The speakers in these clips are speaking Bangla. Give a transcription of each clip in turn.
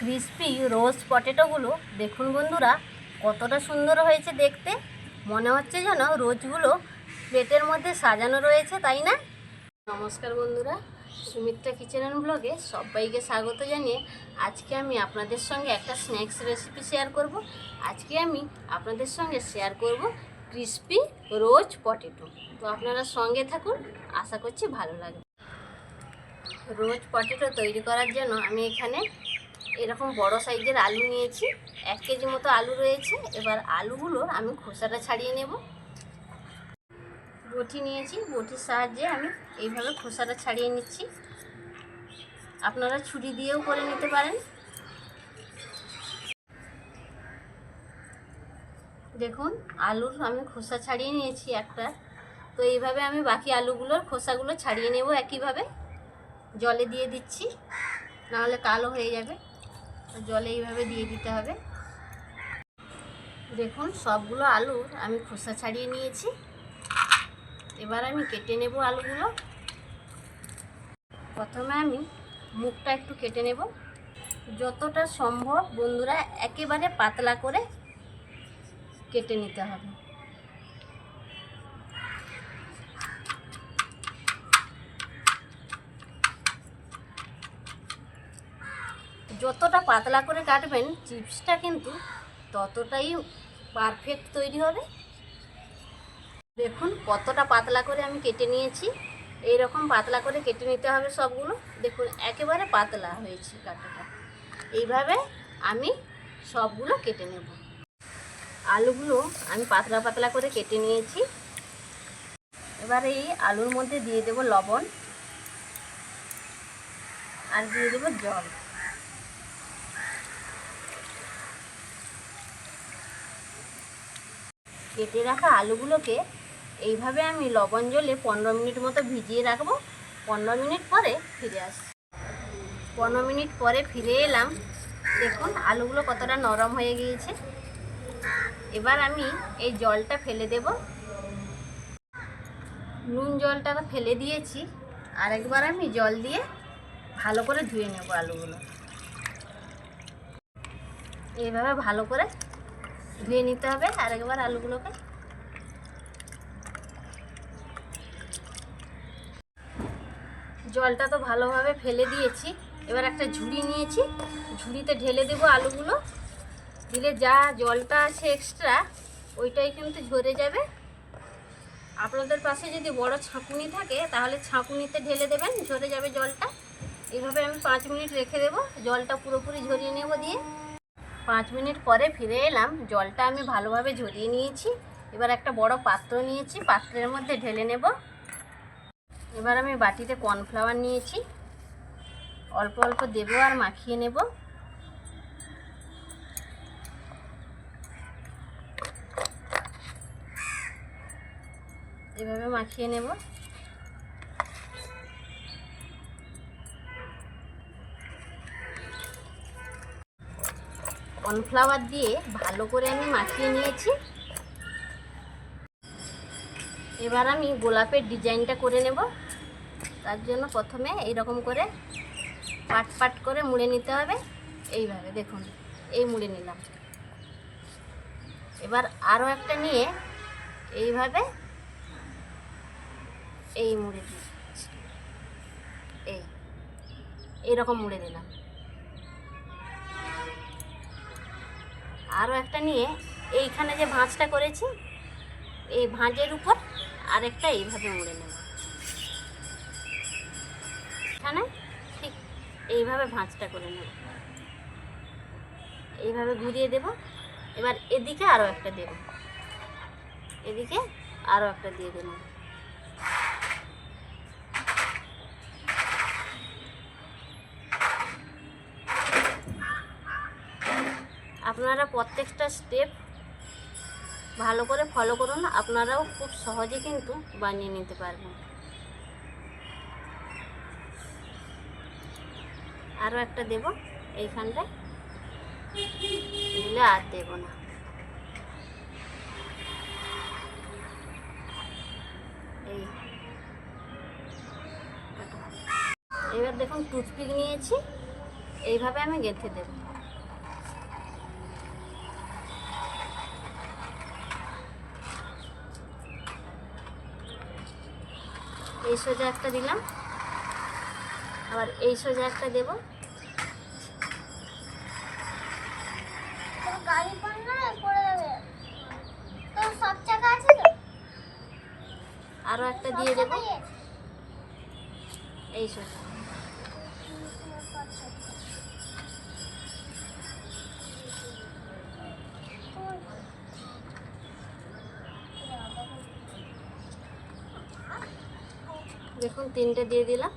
ক্রিস্পি রোস্ট পটেটোগুলো দেখুন বন্ধুরা, কতটা সুন্দর হয়েছে দেখতে। মনে হচ্ছে যেন রোজগুলো প্লেটের মধ্যে সাজানো রয়েছে, তাই না? নমস্কার বন্ধুরা, সুমিত্রা কিচেন অ্যান্ড ব্লগে সবাইকে স্বাগত জানিয়ে আজকে আমি আপনাদের সঙ্গে একটা স্ন্যাক্স রেসিপি শেয়ার করব। আজকে আমি আপনাদের সঙ্গে শেয়ার করব ক্রিস্পি রোজ পটেটো তো আপনারা সঙ্গে থাকুন, আশা করছি ভালো লাগবে। রোজ পটেটো তৈরি করার জন্য আমি এখানে এরকম বড় সাইজের আলু নিয়েছি। এক কেজি মতো আলু রয়েছে। এবার আলুগুলো আমি খোসাটা ছাড়িয়ে নেব। বটি নিয়েছি। বটির সাহায্যে আমি এইভাবে খোসাটা ছাড়িয়ে নিচ্ছি। আপনারা ছুরি দিয়েও করে নিতে পারেন। দেখুন, আলুর আমি খোসা ছাড়িয়ে নিয়েছি একটা। তো এইভাবে আমি বাকি আলুগুলোর খোসাগুলো ছাড়িয়ে নেব একইভাবে। জলে দিয়ে দিচ্ছি। নাহলে কালো হয়ে যাবে। জলে এইভাবে দিয়ে দিতে হবে। দেখুন, সবগুলো আলুর আমি খোসা ছাড়িয়ে নিয়েছি। এবার আমি কেটে নেব আলুগুলো। প্রথমে আমি মুখটা একটু কেটে নেব। যতটা সম্ভব বন্ধুরা একেবারে পাতলা করে কেটে নিতে হবে। যতটা পাতলা করে কাটবেন, চিপসটা কিন্তু ততটাই পারফেক্ট তৈরি হবে। দেখুন কতটা পাতলা করে আমি কেটে নিয়েছি। এই রকম পাতলা করে কেটে নিতে হবে সবগুলো। দেখুন একেবারে পাতলা হয়েছে কাটাটা। এইভাবে আমি সবগুলো কেটে নেব। আলুগুলো আমি পাতলা পাতলা করে কেটে নিয়েছি। এবার এই আলুর মধ্যে দিয়ে দেব লবণ আর দিয়ে দেবো জল। কেটে রাখা আলুগুলোকে এইভাবে আমি লবণ জলে পনেরো মিনিট মতো ভিজিয়ে রাখব। পনেরো মিনিট পরে ফিরে আসছি পনেরো মিনিট পরে ফিরে এলাম। দেখুন, আলুগুলো কতটা নরম হয়ে গিয়েছে। এবার আমি এই জলটা ফেলে দেব। নুন জলটা ফেলে দিয়েছি। আর একবার আমি জল দিয়ে ভালো করে ধুয়ে নেব আলুগুলো। এইভাবে ভালো করে ধুয়ে নিতে হবে, আর একবার আলুগুলোকে। জলটা তো ভালোভাবে ফেলে দিয়েছি। এবার একটা ঝুড়ি নিয়েছি। ঝুড়িতে ঢেলে দেবো আলুগুলো। দিলে যা জলটা আছে এক্সট্রা ওইটাই কিন্তু ঝরে যাবে। আপনাদের পাশে যদি বড় ছাঁকুনি থাকে, তাহলে ছাঁকুনিতে ঢেলে দেবেন, ঝরে যাবে জলটা। এইভাবে আমি পাঁচ মিনিট রেখে দেবো। জলটা পুরোপুরি ঝরিয়ে নেব দিয়ে। পাঁচ মিনিট পরে ফিরে এলাম। জলটা আমি ভালোভাবে ঝরিয়ে নিয়েছি। এবার একটা বড় পাত্র নিয়েছি। পাত্রের মধ্যে ঢেলে নেব। এবার আমি বাটিতে কর্নফ্লাওয়ার নিয়েছি। অল্প অল্প দেবো আর মাখিয়ে নেব। এভাবে মাখিয়ে নেব। কর্নফ্লাওয়ার দিয়ে ভালো করে আমি মাখিয়ে নিয়েছি। এবার আমি গোলাপের ডিজাইনটা করে নেব। তার জন্য প্রথমে এইরকম করে পাট পাট করে মুড়ে নিতে হবে। এইভাবে দেখুন, এই মুড়ে নিলাম। এবার আরও একটা নিয়ে এইভাবে এই মুড়ে দিই এই, এইরকম মুড়ে দিলাম। আরও একটা নিয়ে এইখানে যে ভাঁজটা করেছি, এই ভাঁজের উপর আরেকটা এইভাবে মুড়ে নেব। এখানে ঠিক এইভাবে ভাঁজটা করে নেব। এইভাবে ঘুরিয়ে দেব। এবার এদিকে আরও একটা দেব। এদিকে আরও একটা দিয়ে দেব। আপনারা প্রত্যেকটা স্টেপ ভালো করে ফলো করুন, আপনারাও খুব সহজে কিন্তু বানিয়ে নিতে পারবেন। আরও একটা দেব, এইখানটায়। দিলে আর দেব না। এই। এবার দেখুন টুথপিক নিয়েছি, এইভাবে আমি গেঁথে দেবো। এই সোজা একটা দিলাম। আবার এই সোজা একটা দেব। আরও একটা দিয়ে দেব। এই সোজা। দেখুন, তিনটে দিয়ে দিলাম।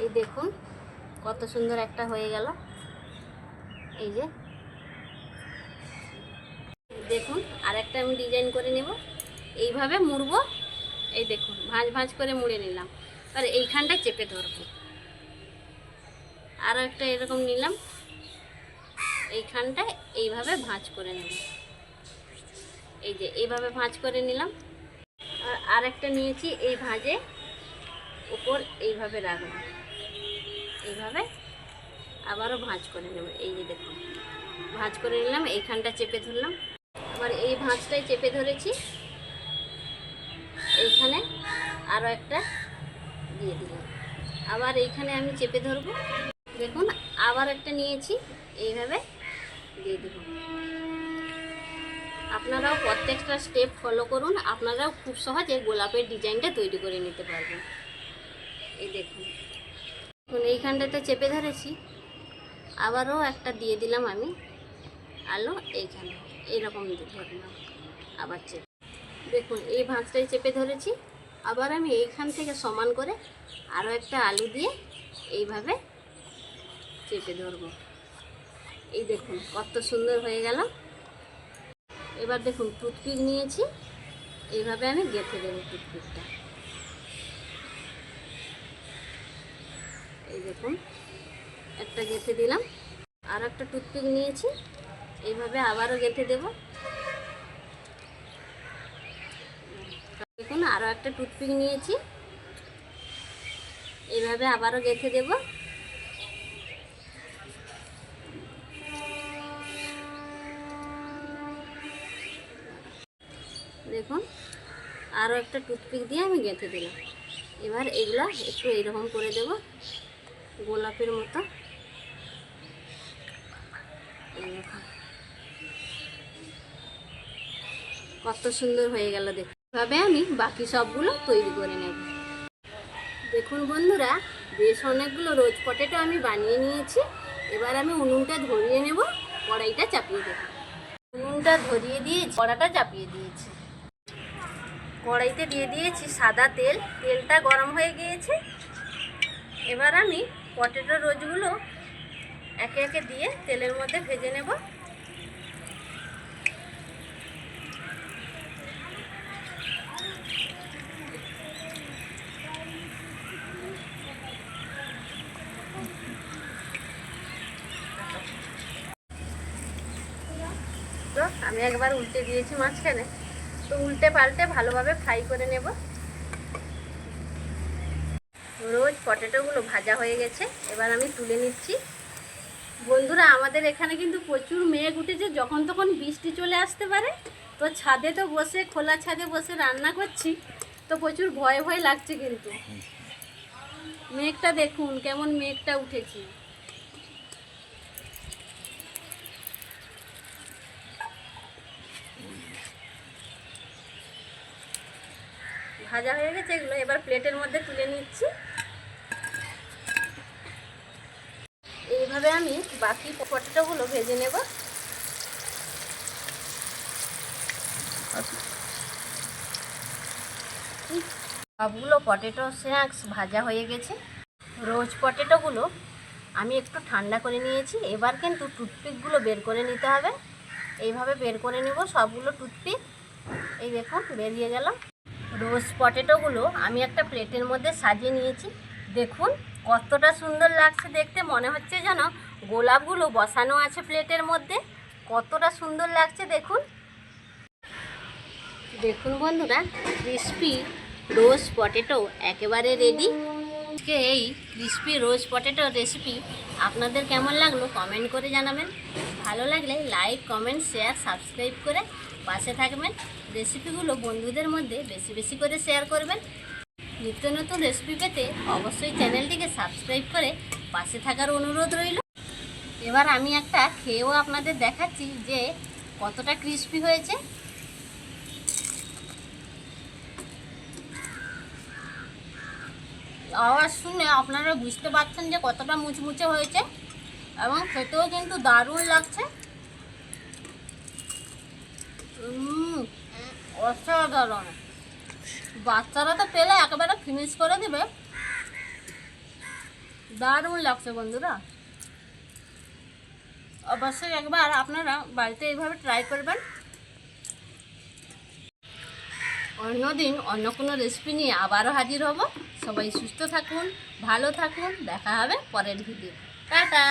এই দেখুন, কত সুন্দর একটা হয়ে গেল। এই যে। দেখুন আর একটা আমি ডিজাইন করে নেব। এইভাবে মুড়বো। এই দেখুন, ভাঁজ ভাঁজ করে মুড়ে নিলাম। আর এইখানটায় চেপে ধরবো। আরও একটা এরকম নিলাম। এইখানটায় এইভাবে ভাঁজ করে নেব। এই যে এইভাবে ভাঁজ করে নিলাম। আর আরেকটা নিয়েছি এই ভাঁজে উপর এইভাবে রাখলাম। এইভাবে আবারও ভাঁজ করে নেব। এই যে দেখুন, ভাঁজ করে নিলাম, এইখানটা চেপে ধরলাম। আবার এই ভাঁজটাই চেপে ধরেছি। এইখানে আরও একটা দিয়ে দিলাম। আবার এইখানে আমি চেপে ধরবো। দেখুন, আবার একটা নিয়েছি। এইভাবে দিয়ে দেব আপনারাও প্রত্যেকটা স্টেপ ফলো করুন, আপনারাও খুব সহজে গোলাপের ডিজাইনটা তৈরি করে নিতে পারবেন। এই দেখুন। এখন এইখানটাতে চেপে ধরেছি। আবারও একটা দিয়ে দিলাম আমি। আলো এইখানে। এইরকম ধরলাম আবার চেপে। দেখুন, এই ভাঁজটাই চেপে ধরেছি। আবার আমি এইখান থেকে সমান করে আরও একটা আলু দিয়ে এইভাবে চেপে ধরবো। এই দেখুন, কত সুন্দর হয়ে গেল। এবার দেখুন টুথপিক নিয়েছি। এইভাবে আমি গেঁথে দেবো টুথপিকটা। এই দেখুন, একটা গেঁথে দিলাম, আর একটা টুথপিক নিয়েছি। এইভাবে আবারও গেঁথে দেব। দেখুন, আরও একটা টুথপিক নিয়েছি। এইভাবে আবারও গেঁথে দেবো। দেখুন, আরও একটা টুথপিক দিয়ে আমি গেঁথে দিলাম। এবার এগুলো একটু এইরকম করে দেব, গোলাপের মতো। কত সুন্দর হয়ে গেল দেখুন এভাবে আমি বাকি সবগুলো তৈরি করে নেব। দেখুন বন্ধুরা, বেশ অনেকগুলো রোজ পটেটো আমি বানিয়ে নিয়েছি। এবার আমি উনুনটা ধরিয়ে নেব, কড়াইটা চাপিয়ে দেবো। উনুনটা ধরিয়ে দিয়ে কড়াটা চাপিয়ে দিয়েছি। কড়াইতে দিয়ে দিয়েছি সাদা তেল। তেলটা গরম হয়ে গিয়েছে। এবার আমি পটেটো রোজগুলো একে একে দিয়ে তেলের মধ্যে ভেজে নেব। আমি একবার উল্টে দিয়েছি মাঝখানে। তো উল্টে পাল্টে ভালোভাবে ফ্রাই করে নেব। রোজ পটেটোগুলো ভাজা হয়ে গেছে, এবার আমি তুলে নিচ্ছি। বন্ধুরা, আমাদের এখানে কিন্তু প্রচুর মেঘ উঠেছে, যখন তখন বৃষ্টি চলে আসতে পারে। তো ছাদে তো বসে, খোলা ছাদে বসে রান্না করছি, তো প্রচুর ভয় ভয় লাগছে কিন্তু। মেঘটা দেখুন, কেমন মেঘটা উঠেছে। ভাজা হয়ে গেছে, এগুলো এবার প্লেটের মধ্যে তুলে নিচ্ছি। এইভাবে আমি বাকি পটেটোগুলো ভেজে নেব। সবগুলো পটেটো স্ন্যাক্স ভাজা হয়ে গেছে। রোজ পটেটোগুলো আমি একটু ঠান্ডা করে নিয়েছি। এবার কিন্তু টুথপিকগুলো বের করে নিতে হবে। এইভাবে বের করে নেব সবগুলো টুথপিক এই দেখুন, বেরিয়ে গেল রোজ পটেটোগুলো আমি একটা প্লেটের মধ্যে সাজিয়ে নিয়েছি। দেখুন, কতটা সুন্দর লাগছে দেখতে। মনে হচ্ছে যেন গোলাপগুলো বসানো আছে প্লেটের মধ্যে। কতটা সুন্দর লাগছে দেখুন। দেখুন বন্ধুরা ক্রিসপি রোজ পটেটো একেবারে রেডি আজকে এই ক্রিসপি রোজ পটেটো রেসিপি আপনাদের কেমন লাগল কমেন্ট করে জানাবেন। ভালো লাগলে লাইক কমেন্ট শেয়ার সাবস্ক্রাইব করে পাশে থাকবেন। রেসিপিগুলো বন্ধুদের মধ্যে বেশি বেশি করে শেয়ার করবেন। নিত্য নতুন রেসিপি পেতে অবশ্যই চ্যানেলটিকে সাবস্ক্রাইব করে পাশে থাকার অনুরোধ রইল। এবার আমি একটা খেয়েও আপনাদের দেখাচ্ছি যে কতটা ক্রিস্পি হয়েছে। আওয়াজ শুনে আপনারা বুঝতে পারছেন যে কতটা মুচমুচে হয়েছে এবং খেতেও কিন্তু দারুণ লাগছে। অসাধারণ। বাচ্চারা তো পেলে একেবারে ফিনিশ করে দেবে। দারুণ লাগছে বন্ধুরা। অবশ্যই একবার আপনারা বাড়িতে এইভাবে ট্রাই করবেন। অন্যদিন অন্য কোনো রেসিপি নিয়ে আবারও হাজির হব। সবাই সুস্থ থাকুন, ভালো থাকুন। দেখা হবে পরের ভিডিও টাটা।